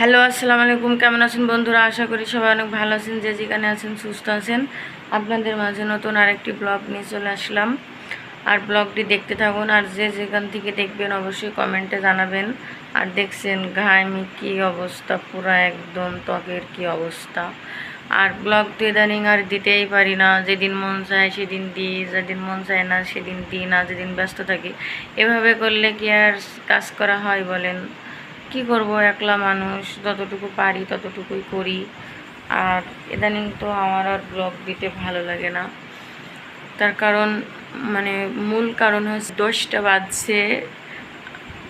Hello, আসসালামু আলাইকুম। কেমন আছেন বন্ধুরা? আশা করি সবাই অনেক ভালো আছেন, যে যেখানে আছেন সুস্থ আছেন। আপনাদের মাঝে নতুন আরেকটি ব্লগ নিয়ে চলে আসলাম। আর ব্লগটি দেখতে থাকুন, আর যে যেখান থেকে দেখবেন অবশ্যই কমেন্টে জানাবেন। আর দেখছেন ঘামি কি অবস্থা, পুরো একদম ত্বকের কি অবস্থা। আর ব্লগ তো ইদানিং আর দিতেই পারি না। যেদিন মন চায় সেদিন দিই, যেদিন মন চায় না সেদিন দিই না, যেদিন ব্যস্ত থাকি। এভাবে করলে কি আর কাজ করা হয় বলেন? কি করব, একলা মানুষ, যতটুকু পারি ততটুকুই করি। আর ইদানিং তো আমার আর ব্লগ দিতে ভালো লাগে না। তার কারণ মানে মূল কারণ হচ্ছে দশটা বাজছে।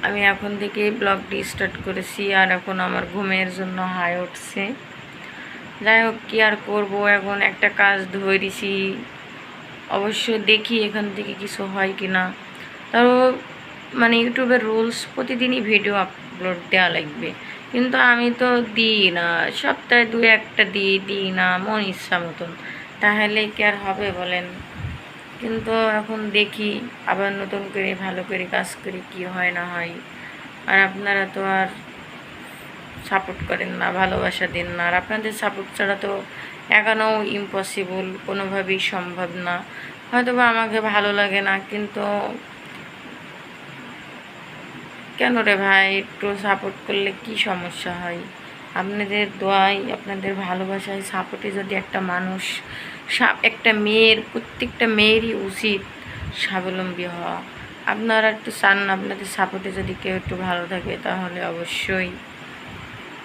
আমি এখন থেকে ব্লগটি স্টার্ট করেছি আর এখন আমার ঘুমের জন্য হাই উঠছে। যাই হোক, কী আর করব, এখন একটা কাজ ধরেছি। অবশ্য দেখি এখান থেকে কিছু হয় কি না তাও মানে ইউটিউবের রুলস প্রতিদিনই ভিডিও আপলোড দেওয়া লাগবে। কিন্তু আমি তো দিই না, সপ্তাহে দু একটা দিই দিই না, মন ইচ্ছা মতন। তাহলে কি আর হবে বলেন? কিন্তু এখন দেখি, আবার নতুন করে ভালো করে কাজ করি, কি হয় না হয়। আর আপনারা তো আর সাপোর্ট করেন না, ভালোবাসা দিন না। আর আপনাদের সাপোর্ট ছাড়া তো একানো ইম্পসিবল কোনোভাবেই সম্ভব না। হয়তো বা আমাকে ভালো লাগে না, কিন্তু কেন রে ভাই? একটু সাপোর্ট করলে কি সমস্যা হয়? আপনাদের দোয়াই, আপনাদের ভালোবাসায় সাপোর্টে যদি একটা মানুষ একটা মেয়ের, প্রত্যেকটা মেয়েরই উচিত স্বাবলম্বী হওয়া। আপনারা একটু চান আপনাদের সাপোর্টে যদি কেউ একটু ভালো থাকে, তাহলে অবশ্যই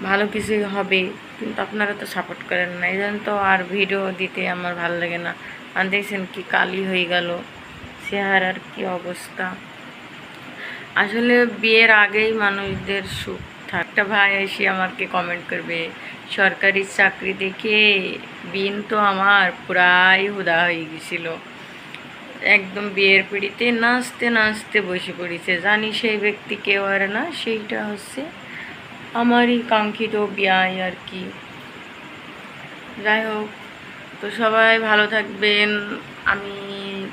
ভালো কিছুই হবে। কিন্তু আপনারা তো সাপোর্ট করেন না। এই জন্য তো আর ভিডিও দিতে আমার ভালো লাগে না। আর দেখছেন কি কালি হয়ে গেল। চেহারার কি অবস্থা। আসলে বিয়ের আগেই মানুষদের সুখ থাক। একটা ভাই এসে আমাকে কমেন্ট করবে, সরকারি চাকরি দেখে বিন তো আমার প্রায় হুদা হয়ে গেছিল। একদম বিয়ের পিড়িতে নাচতে নাচতে বসে পড়েছে। জানি সেই ব্যক্তি কেউ আর না, সেইটা হচ্ছে আমারই কাঙ্ক্ষিত বিয়ায় আর কি। যাই হোক, তো সবাই ভালো থাকবেন। আমি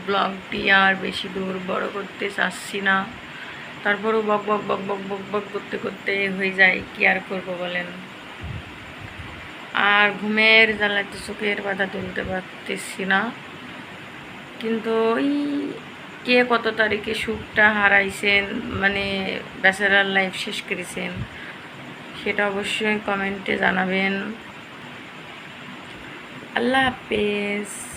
ব্লগটি আর বেশি দূর বড় করতে চাচ্ছি না। তারপরেও বক বক বক বক বক বক করতে করতে হয়ে যায়, কি আর করব বলেন? আর ঘুমের জ্বালাতে চোখের বাধা তুলতে পারতেছি না। কিন্তু ওই কে কত তারিখে সুখটা হারাইছেন মানে ব্যাচেলার লাইফ শেষ করেছেন, সেটা অবশ্যই কমেন্টে জানাবেন। আল্লাহ হাফেজ।